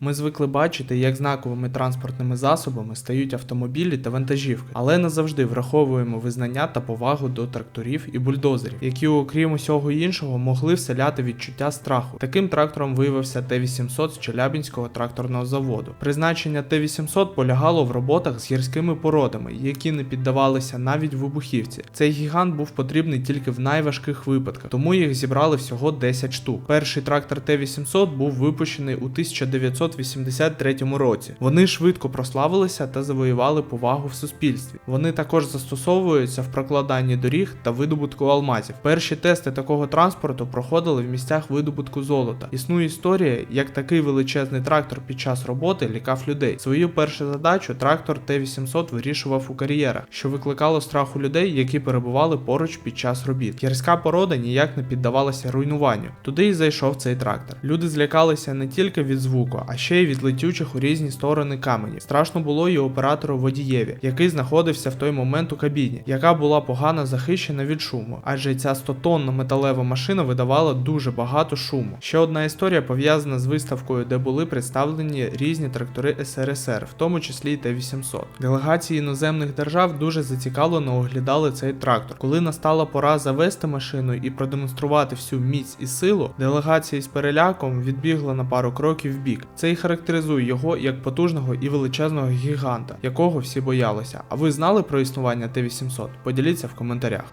Ми звикли бачити, як знаковими транспортними засобами стають автомобілі та вантажівки, але не завжди враховуємо визнання та повагу до тракторів і бульдозерів, які, окрім усього іншого, могли вселяти відчуття страху. Таким трактором виявився Т-800 з Челябінського тракторного заводу. Призначення Т-800 полягало в роботах з гірськими породами, які не піддавалися навіть вибухівці. Цей гігант був потрібний тільки в найважких випадках, тому їх зібрали всього 10 штук. Перший трактор Т-800 був випущений у 1983 році. Вони швидко прославилися та завоювали повагу в суспільстві. Вони також застосовуються в прокладанні доріг та видобутку алмазів. Перші тести такого транспорту проходили в місцях видобутку золота. Існує історія, як такий величезний трактор під час роботи лікав людей. Свою першу задачу трактор Т-800 вирішував у кар'єрах, що викликало страх у людей, які перебували поруч під час робіт. Гірська порода ніяк не піддавалася руйнуванню. Туди й зайшов цей трактор. Люди злякалися не тільки від звуку, а ще й від летючих у різні сторони каменів. Страшно було і оператору водієві, який знаходився в той момент у кабіні, яка була погано захищена від шуму, адже ця 100-тонна металева машина видавала дуже багато шуму. Ще одна історія пов'язана з виставкою, де були представлені різні трактори СРСР, в тому числі й Т-800. Делегації іноземних держав дуже зацікавлено оглядали цей трактор. Коли настала пора завести машину і продемонструвати всю міць і силу, делегація з переляком відбігла на пару кроків в бік. Це і характеризує його як потужного і величезного гіганта, якого всі боялися. А ви знали про існування Т-800? Поділіться в коментарях.